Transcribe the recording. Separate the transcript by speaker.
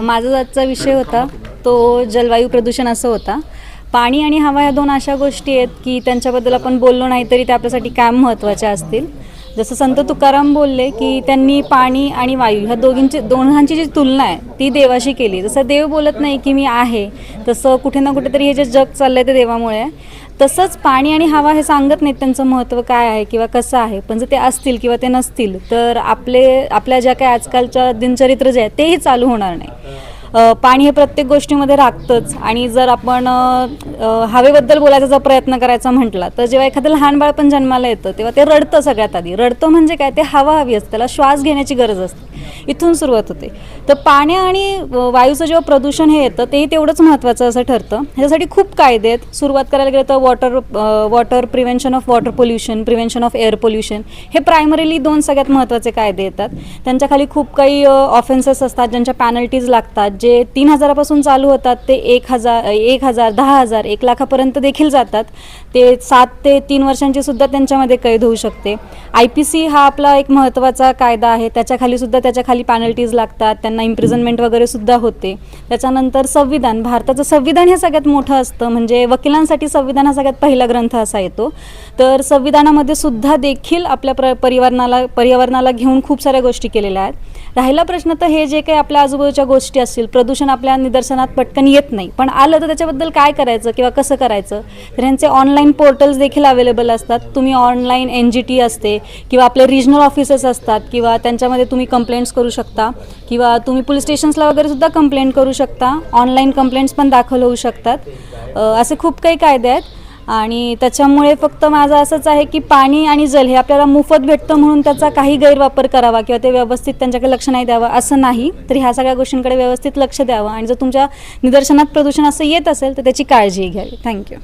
Speaker 1: माझा आजचा विषय होता. तो जलवायू प्रदूषण असं होता. पाणी आणि हवा या दोन अशा गोष्टी आहेत की त्यांच्याबद्दल आपण बोललो नाही तरी त्या आपल्यासाठी कायम महत्त्वाच्या असतील. जसं संत तुकाराम बोलले की त्यांनी पाणी आणि वायू ह्या दोघींची दोघांची जी तुलना आहे ती देवाशी केली. जसं देव बोलत नाही की मी आहे तसं कुठे ना कुठेतरी हे जे जग चाललंय ते देवामुळे आहे. तसंच पाणी आणि हवा हे सांगत नाहीत त्यांचं महत्त्व काय आहे किंवा कसं आहे पण जर ते असतील किंवा ते नसतील तर आपले आपल्या ज्या काही आजकालच्या दिनचरित्र जे आहे तेही चालू होणार नाही. पाणी हे प्रत्येक गोष्टीमध्ये राखतंच. आणि जर आपण हवेबद्दल बोलायचा जर प्रयत्न करायचा म्हटला तर जेव्हा एखादं लहान बाळ पण जन्माला येतं तेव्हा ते रडतं सगळ्यात आधी. रडतं म्हणजे काय? ते हवा हवी असते त्याला श्वास घेण्याची गरज असते. इथून सुरुवात होते. तर पाणी आणि वायूचं जेव्हा प्रदूषण हे येतं तेही तेवढंच महत्त्वाचं असं ठरतं. ह्याच्यासाठी खूप कायदे आहेत. सुरुवात करायला गेलं तर water water prevention of water pollution prevention of air pollution हे प्रायमरीली दोन सगळ्यात महत्त्वाचे कायदे येतात. त्यांच्या खाली खूप काही ऑफेन्सेस असतात ज्यांच्या पॅनल्टीज लागतात जे तीन हजारापासून चालू होतात ते एक हजार एक हजार दहा हजार एक लाखापर्यंत देखील जातात. ते सात ते तीन वर्षांची सुद्धा त्यांच्यामध्ये कैद होऊ शकते. आय पी सी हा आपला एक महत्त्वाचा कायदा आहे. त्याच्याखाली सुद्धा त्याच्याखाली पॅनल्टीज लागतात. त्यांना इम्प्रिझनमेंट वगैरे सुद्धा होते. त्याच्यानंतर संविधान भारताचं संविधान हे सगळ्यात मोठं असतं. म्हणजे वकिलांसाठी संविधान हा सगळ्यात पहिला ग्रंथ असा येतो. तर संविधानामध्ये सुद्धा देखील आपल्या प्र परिवारणाला पर्यावरणाला घेऊन खूप साऱ्या गोष्टी केलेल्या आहेत. राहिला प्रश्न तर हे जे काही आपल्या आजूबाजूच्या गोष्टी असतील प्रदूषण आपल्या निदर्शनात पटकन येत नाही. पण आलं तर त्याच्याबद्दल काय करायचं? किंवा कसं करायचं? तर ह्यांचे ऑनलाईन पोर्टल्स देखील अवेलेबल असतात. तुम्ही ऑनलाईन एन जी टी असते किंवा आपले रिजनल ऑफिसेस असतात किंवा त्यांच्यामध्ये तुम्ही कंप्लेंट्स करू शकता किंवा तुम्ही पोलीस स्टेशन्सला वगैरे सुद्धा कंप्लेंट करू शकता. ऑनलाईन कंप्लेंट्स पण दाखल होऊ शकतात. असे खूप काही कायदे आहेत. आणि त्याच्यामुळे फक्त माझं असंच आहे की पाणी आणि जल हे आपल्याला मोफत भेटतं म्हणून त्याचा काही गैरवापर करावा किंवा ते व्यवस्थित त्यांच्याकडे लक्ष नाही द्यावं असं नाही. तर ह्या सगळ्या गोष्टींकडे व्यवस्थित लक्ष द्यावं आणि जर तुमच्या निदर्शनात प्रदूषण असं येत असेल तर त्याची काळजी घ्यावी. थँक्यू